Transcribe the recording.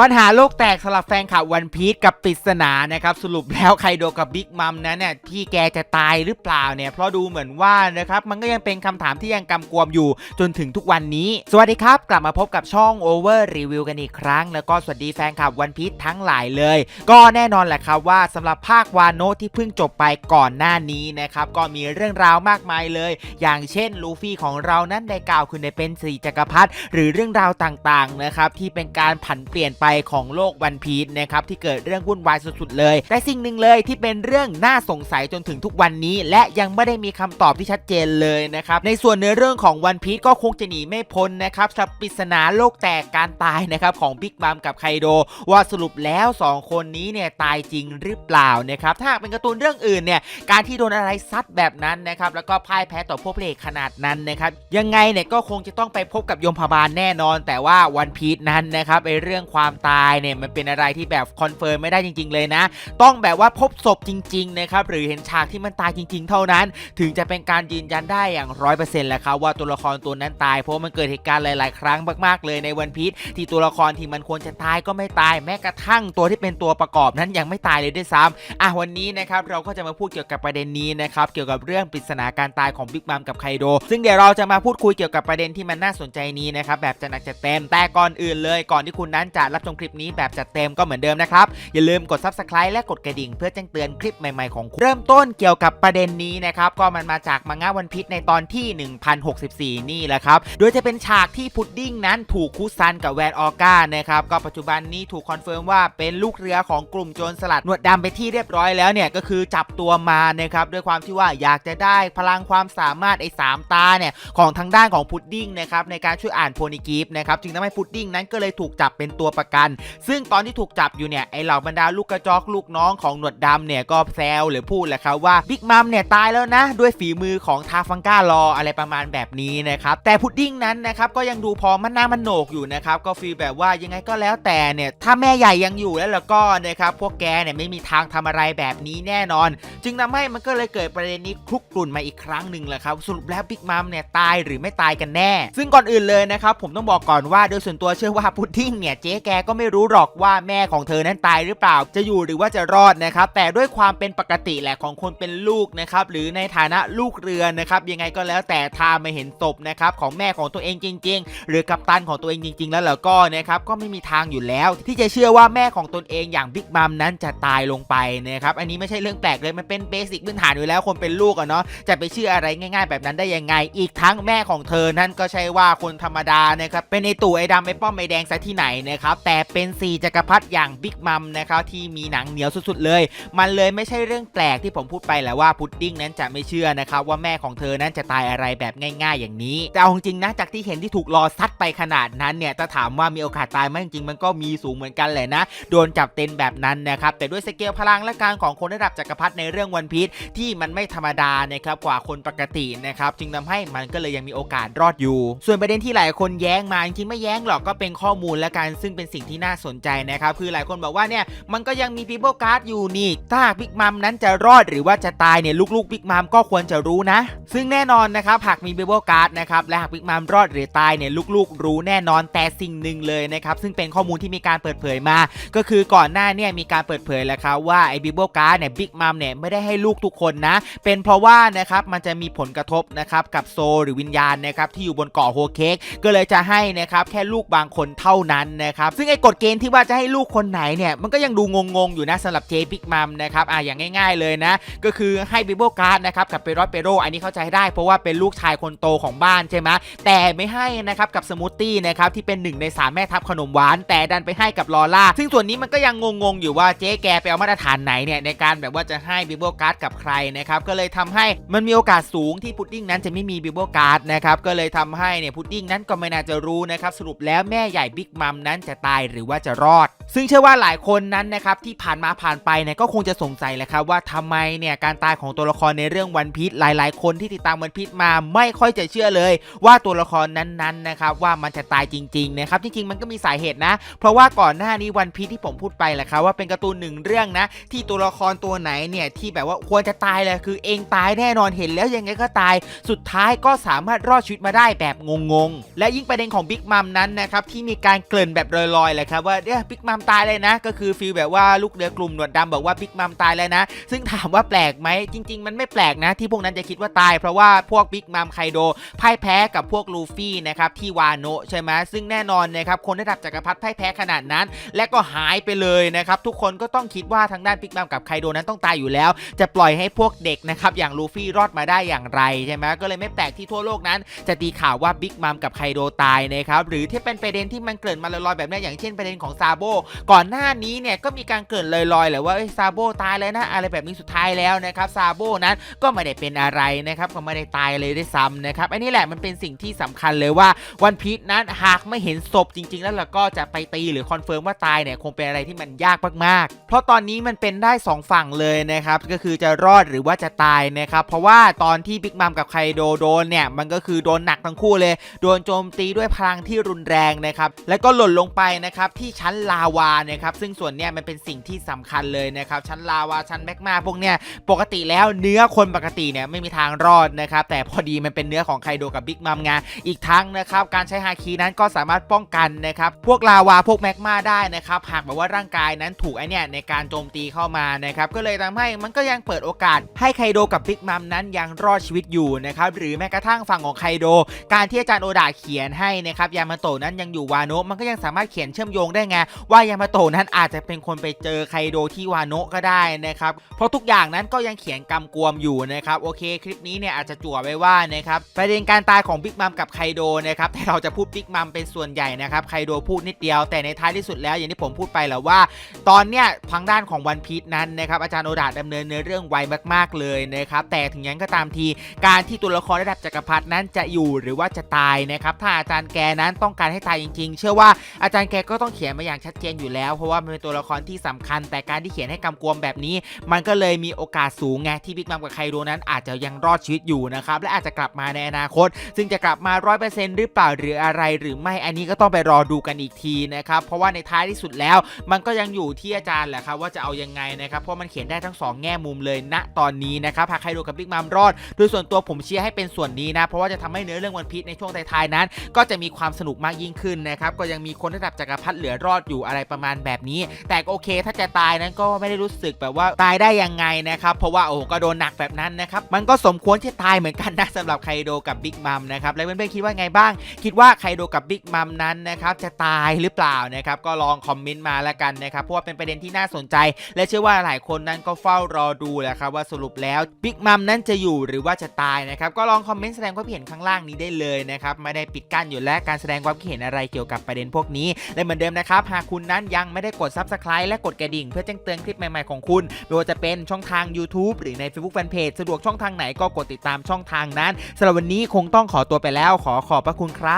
ปัญหาโลกแตกสำหรับแฟนคลับวันพีชกับปริศนานะครับสรุปแล้วไคโดกับบิ๊กมัมนั้นเนี่ยพี่แกจะตายหรือเปล่าเนี่ยเพราะดูเหมือนว่านะครับมันก็ยังเป็นคำถามที่ยังกำกวมอยู่จนถึงทุกวันนี้ สวัสดีครับ กลับมาพบกับช่อง Over Review กันอีกครั้ง แล้วก็สวัสดีแฟนคลับวันพีชทั้งหลายเลย ก็แน่นอนแหละครับว่าสำหรับภาควาโนที่เพิ่งจบไปก่อนหน้านี้นะครับก็มีเรื่องราวมากมายเลย อย่างเช่นลูฟี่ของเรานั้นได้กล่าวขึ้นในเป็นสีจักรพรรดิหรือเรื่องราวต่างๆนะครับที่เป็นการผันเปลี่ยนไปของโลกวันพีชนะครับที่เกิดเรื่องวุ่นวายสุดๆเลย แต่สิ่งหนึ่งเลยที่เป็นเรื่องน่าสงสัยจนถึงทุกวันนี้ และยังไม่ได้มีคำตอบที่ชัดเจนเลยนะครับในส่วนเนื้อเรื่องของวันพีชก็คงจะหนีไม่พ้นนะครับสับปริศนาโลกแตกการตายนะครับของบิ๊กมัมกับไคโดว่าสรุปแล้ว 2 คนนี้เนี่ยตายจริงหรือเปล่านะครับถ้าหากเป็นการ์ตูนเรื่องอื่นเนี่ยการที่โดนอะไรซัดแบบนั้นนะครับแล้วก็พ่ายแพ้ต่อพวกเพลกขนาดนั้นนะครับยังไงเนี่ยก็คงจะต้องไปพบกับยมพบาลแน่นอน แต่ว่าวันพีชนั้นนะครับไอเรื่องความตายเนี่ยมันเป็นอะไรที่แบบคอนเฟิร์มไม่ได้จริง ๆ เลยนะ ต้องแบบว่าพบศพจริงๆนะครับหรือเห็นฉากที่มันตายจริง ๆ เท่านั้น ถึงจะเป็นการยืนยันได้อย่างร้อยเปอร์เซ็นต์แหละครับว่าตัวละครตัวนั้นตายเพราะมันเกิดเหตุการณ์หลาย ๆ ครั้งมากๆเลยในวันพีชที่ตัวละครที่มันควรจะตายก็ไม่ตายแม้กระทั่งตัวที่เป็นตัวประกอบนั้นยังไม่ตายเลยด้วยซ้ำอะวันนี้นะครับเราก็จะมาพูดเกี่ยวกับประเด็นนี้นะครับเกี่ยวกับเรื่องปริศนาการตายของบิ๊กมัมกับไคโดซึ่งเดี๋ยวเราจะมาพูดคุยเกี่ยวกับประเด็นที่มันน่าสนใจนี้นะครับแบบจะหนักจะเต็มแต่ก่อนอื่นเลยก่อนที่คุณนั้นจะรับชมคลิปนี้แบบจัดเต็มก็เหมือนเดิมนะครับ อย่าลืมกด subscribe และกดกระดิ่งเพื่อแจ้งเตือนคลิปใหม่ๆของคุณเริ่มต้นเกี่ยวกับประเด็นนี้นะครับก็มันมาจากมังงะวันพิษในตอนที่ 1064 นี่แหละครับ โดยจะเป็นฉากที่พุดดิ้งนั้นถูกคุซันกับแวนออก้านะครับก็ปัจจุบันนี้ถูกคอนเฟิร์มว่าเป็นลูกเรือของกลุ่มโจรสลัดหนวดดำไปที่เรียบร้อยแล้วเนี่ยก็คือจับตัวมานะครับด้วยความที่ว่าอยากจะได้พลังความสามารถไอ้สามตาเนี่ยของทางด้านของพุดดิ้งนะครับในการช่วยอ่านโพนิกิฟนะครับจึงทำให้พุดดิ้งนั้นก็เลยถูกจับเป็นตัวประกัน ซึ่งตอนที่ถูกจับอยู่เนี่ยไอเหล่าบรรดาลูกกระจอกลูกน้องของหนวดดำเนี่ยก็แซวหรือพูดแหละครับว่าบิ๊กมัมเนี่ยตายแล้วนะ ด้วยฝีมือของทาฟังก้ารออะไรประมาณแบบนี้นะครับแต่พุดดิ้งนั้นนะครับก็ยังดูพอมันหน้ามันโหนกอยู่นะครับก็ฟีลแบบว่ายังไงก็แล้วแต่เนี่ยถ้าแม่ใหญ่ยังอยู่แล้วแล้วก็นะครับพวกแกเนี่ยไม่มีทางทำอะไรแบบนี้แน่นอน จึงทำให้มันก็เลยเกิดประเด็นนี้คลุกกลุ่นมาอีกครั้งหนึ่งแหละครับสรุปแล้วบิ๊กมัมเนี่ยตายหรือไม่ตายกันแน่ ซึ่งก่อนอื่นเลยนะครับผมต้องบอกก่อนว่าโดยส่วนตัวเชื่อว่าพุดดิ้งเนี่ยเจ๊แกก็ไม่รู้หรอกว่าแม่ของเธอนั้นตายหรือเปล่า จะอยู่หรือว่าจะรอดนะครับ แต่ด้วยความเป็นปกติแหละของคนเป็นลูกนะครับ หรือในฐานะลูกเรือนะครับ ยังไงก็แล้วแต่ถ้าไม่เห็นศพนะครับของแม่ของตัวเองจริง ๆ หรือกัปตันของตัวเองจริง ๆ แล้วแล้วก็นะครับก็ไม่มีทางอยู่แล้ว ที่จะเชื่อว่าแม่ของตนเองอย่างบิ๊กมัมนั้นจะตายลงไปนะครับอันนี้ไม่ใช่เรื่องแปลกเลยมันเป็นเบสิกพื้นฐานอยู่แล้วคนเป็นลูกอะเนาะจะไปเชื่ออะไรง่าย ๆ แบบนั้นได้ยังไง อีกทั้งแม่ของเธอนั้นก็ใช่ว่าคนธรรมดานะครับเป็นไอตู่ไอดำไอป้อมไอแดงซะที่ไหนนะครับแต่แต่เป็นสี่จักรพรรดิอย่างบิ๊กมัมนะครับที่มีหนังเหนียวสุดๆเลย มันเลยไม่ใช่เรื่องแปลกที่ผมพูดไปแหละว่าพุดดิ้งนั้นจะไม่เชื่อนะครับว่าแม่ของเธอนั้นจะตายอะไรแบบง่ายๆ อย่างนี้ แต่เอาจริงนะจากที่เห็นที่ถูกรอซัดไปขนาดนั้นเนี่ยถ้าถามว่ามีโอกาสตายไหมจริงๆ มันก็มีสูงเหมือนกันแหละนะ โดนจับเต็นแบบนั้นนะครับแต่ด้วยสเกลพลังและการของคนระดับจักรพรรดิในเรื่องวันพีชที่มันไม่ธรรมดานะครับกว่าคนปกตินะครับจึงทำให้มันก็เลยยังมีโอกาสรอดอยู่ ส่วนประเด็นที่หลายคนแย้งมาจริงๆไม่แย้งหรอกก็เป็นข้อมูลและการซึ่งเป็นสิ่งที่น่าสนใจนะครับ คือหลายคนบอกว่าเนี่ยมันก็ยังมี people card อยู่นี่ ถ้าบิ๊กมัมนั้นจะรอดหรือว่าจะตายเนี่ยลูกๆบิ๊กมัมก็ควรจะรู้นะ ซึ่งแน่นอนนะครับหากมี people card นะครับและหากบิ๊กมัมรอดหรือตายเนี่ยลูกๆ รู้แน่นอนแต่สิ่งหนึ่งเลยนะครับซึ่งเป็นข้อมูลที่มีการเปิดเผยมา ก็คือก่อนหน้าเนี่ยมีการเปิดเผยแล้วครับว่าไอ้บิ b เบิลการ์ดเนี่ยบิ๊กมัมเนี่ยไม่ได้ให้ลูกทุกคนนะ เป็นเพราะว่านะครับมันจะมีผลกระทบนะครับกับโซหรือวิญญาณนะครับที่อยู่บนเกาะโฮเค้กก็เลยจะให้นะครับแค่ลูกบางคนเท่านั้นนะครับซึ่งไอ้กฎเกณฑ์ที่ว่าจะให้ลูกคนไหนเนี่ยมันก็ยังดูงงๆอยู่นะสำหรับเจบิ๊กมัมนะครับอะอย่างง่าย ๆเลยนะ ก็คือให้บิ b เบิลการ์ดนะครับกับเปโรเปโรอันนี้เข้าใจได้ เพราะว่าเป็นลูกชายคนโตของบ้านใช่ไหมแต่ไม่ให้นะครับกับสมูทตี้นะครับที่เป็นหนึ่งในสามแม่ทัพขนมหวาน แต่ดันไปให้กับลอล่าซึ่งส่วนนี้มันก็ยังงงๆอยู่ว่าเจ๊แกไปเอามาตรฐานไหนเนี่ยในการแบบว่าจะให้บิ b เบิลการ์ดกับใครนะครับก็เลยทำให้มันมีโอกาสสูงที่พุดดิ้งนั้นจะไม่มีบิ b เบิลการ์ดนะครับก็เลยทำให้เนี่ยพุดดิ้งนั้นก็ไม่น่าจะรู้นะครับสรุปแล้วแม่ใหญ่บิ๊กมัมนั้นจะตายหรือว่าจะรอด ซึ่งเชื่อว่าหลายคนนั้นนะครับที่ผ่านมาผ่านไปเนี่ยก็คงจะสงสัยแหละครับว่าทำไมเนี่ยการตายของตัวละครในเรื่องวันพีชหลาย ๆ คนที่ติดตามวันพีชมาไม่ค่อยจะเชื่อเลย ว่าตัวละครนั้นๆนะครับว่ามันจะตายจริงๆนะครับจริงๆมันก็มีสาเหตุนะ เพราะว่าก่อนหน้านี้วันพีชที่ผมพูดไปแหละครับว่าเป็นการ์ตูนหนึ่งเรื่องนะ ที่ตัวละครตัวไหนเนี่ยที่แบบว่าควรจะตายเลยคือเองตายแน่นอนเห็นแล้วยังไงก็ตาย สุดท้ายก็สามารถรอดชีวิตมาได้แบบงงๆและยิ่งประเด็นของบิ๊กมัมนั้นนะครับที่มีการเกริ่นแบบลอยๆแหละครับว่าเนี่ยบิ๊กมัมตายเลยนะ ก็คือฟีลแบบว่าลูกเรือกลุ่มหนวดดำบอกว่าบิ๊กมัมตายแล้วนะ ซึ่งถามว่าแปลกไหมจริง ๆ มันไม่แปลกนะ ที่พวกนั้นจะคิดว่าตาย เพราะว่าพวกบิ๊กมัมไคโดพ่ายแพ้กับพวกลูฟี่นะครับที่วาโนะใช่ไหมซึ่งแน่นอนนะครับคนระดับจักรพรรดิพ่ายแพ้ขนาดนั้น และก็หายไปเลยนะครับทุกคนก็ต้องคิดว่าทางด้านบิ๊กมัมกับไคโดนั้นต้องตายอยู่แล้ว จะปล่อยให้พวกเด็กนะครับอย่างลูฟี่รอดมาได้อย่างไรใช่ไหมก็เลยไม่แปลกที่ทั่วโลกนั้น จะตีข่าวว่าบิ๊กมัมกับไคโดตายนะครับหรือที่เป็นประเด็นที่มันเกริ่นมาลอยๆแบบนี้ยอย่างเช่นประเด็นของซาโบก่อนหน้านี้เนี่ยก็มีการเกริ่นลอยๆแหละว่าซาโบตายแล้วนะอะไรแบบนี้สุดท้ายแล้วนะครับซาโบนั้นก็ไม่ได้เป็นอะไรนะครับก็ไม่ได้ตายเลยด้วยซ้ำนะครับอันนี้แหละมันเป็นสิ่งที่สำคัญเลยว่าวันพีชนั้นหากไม่เห็นศพจริง ๆ แล้วเราก็จะไปตีหรือคอนเฟิร์มว่าตายเนี่ยคงเป็นอะไรที่มันยากมากๆ เพราะตอนนี้มันเป็นได้สองฝั่งเลยนะครับก็คือจะรอดหรือว่าจะตายนะครับเพราะว่าตอนที่บิ๊กมัมกับไคโดโดนเนี่ยมันก็คือโดนหนักทั้งคู่เลย โดนโจมตีด้วยพลังที่รุนแรงนะครับแล้วก็หล่นลงไปนะครับที่ชั้นลาวานะครับซึ่งส่วนเนี้ยมันเป็นสิ่งที่สำคัญเลยนะครับชั้นลาวาชั้นแมกมาพวกเนี้ยปกติแล้วเนื้อคนปกติเนี่ยไม่มีทางรอดนะครับแต่พอดีมันเป็นเนื้อของไคโดกับบิ๊กมัมไงอีกทั้งนะครับการใช้ฮาคีนั้นก็สามารถป้องกันนะครับพวกลาวาพวกแมกมาได้นะครับหากแบบว่าร่างกายนั้นถูกไอเนี่ยในการโจมตีเข้ามานะครับก็เลยทำให้มันก็ยังเปิดโอกาสให้ไคโดกับบิ๊กมัมนั้นยังรอดชีวิตอยู่นะครับหรือแม้กระทั่งฝั่งของไคโด การที่อาจารย์โอดาเขียนให้นะครับยามาโตะนั้นยังอยู่วานะมันก็ยังสามารถเขียนเชื่อมโยงได้ไง ว่ายามาโตะนั้นอาจจะเป็นคนไปเจอไคโดที่วาโนะก็ได้นะครับ เพราะทุกอย่างนั้นก็ยังเขียนกำกวมอยู่นะครับ โอเค คลิปนี้เนี่ยอาจจะจั่วไว้ว่านะครับ ประเด็นการตายของบิ๊กมัมกับไคโดนะครับ แต่เราจะพูดบิ๊กมัมเป็นส่วนใหญ่นะครับ ไคโดพูดนิดเดียว แต่ในท้ายที่สุดแล้วอย่างที่ผมพูดไปแล้วว่า ตอนเนี้ยทางด้านของวันพีชนั้นนะครับ อาจารย์โอดาดำเนินเนื้อเรื่องไวมากๆเลยนะครับ แต่ถึงอย่างก็ตามที การที่ตัวละครระดับจักรพรรดินั้นจะอยู่หรือว่าจะตายนะครับ ถ้าอาจารย์แกนั้นต้องการให้ตายจริง ๆ เชื่อว่าอาจารย์แกก็ต้องเขียนมาอย่างชัดเจนอยู่แล้ว เพราะว่ามันเป็นตัวละครที่สำคัญ แต่การที่เขียนให้กำกวมแบบนี้ มันก็เลยมีโอกาสสูงไงที่บิ๊กมัมกับไคโดนั้นอาจจะยังรอดชีวิตอยู่นะครับและอาจจะกลับมาในอนาคต ซึ่งจะกลับมา 100%หรือเปล่าหรืออะไรหรือไม่อันนี้ก็ต้องไปรอดูกันอีกทีนะครับเพราะว่าในท้ายที่สุดแล้ว มันก็ยังอยู่ที่อาจารย์แหละครับว่าจะเอายังไงนะครับเพราะมันเขียนได้ทั้งสองแง่มุมเลยณตอนนี้นะครับหากใครดูกับบิ๊กมัมรอดโดยส่วนตัวผมเชียร์ให้เป็นส่วนนี้นะเพราะว่าจะทำให้เนื้อเรื่องวันพีชในช่วงท้ายๆนั้น ก็จะมีความสนุกมากยิ่งขึ้นนะครับก็ยังมีคนระดับจักรรรดิเหลือรอดอยู่อะไรประมาณแบบนี้ แต่โอเคถ้าจะตายนั้นก็ไม่ได้รู้สึกแบบว่าตายได้ยังไงนะครับเพราะว่าโอ้ก็โดนหนักแบบนั้นนะครับมันก็สมควรที่ตายเหมือนกันนะสำหรับไคโดกับบิ๊กมัมนะครับแล้วเพื่อนๆคิดว่าไงบ้าง คิดว่าไคโดกับบิ๊กมัมนั้นนะครับจะตายหรือเปล่านะครับก็ลองคอมเมนต์มาล้วกันนะครับเพราะว่าเป็นประเด็นที่น่าสนใจ และเชื่อว่าหลายคนนั้นก็เฝ้ารอดูแหละครับว่าสรุปแล้วบิ๊กมัมนั้นจะอยู่หรือว่าจะตายนะครับก็ลองคอมเมนต์แสดงความคิดเห็นข้างล่างนี้ได้เลยนะครับไม่ได้ปิดกั้นอยู่และการแสดงความคิดเห็นอะไรเกี่ยวกับประเด็นพวกนี้และเหมือนเดิมนะครับ หากคุณนั้นยังไม่ได้กด Subscribe และกดกระดิ่ง เพื่อแจ้งเตือนคลิปใหม่ๆของคุณไม่ว่าจะเป็นช่องทาง YouTube หรือใน Facebook Fanpage สะดวกช่องทางไหนก็กดติดตามช่องทางนั้นสำหรับวันนี้คงต้องขอตัวไปแล้ว ขอขอบพระคุณครับ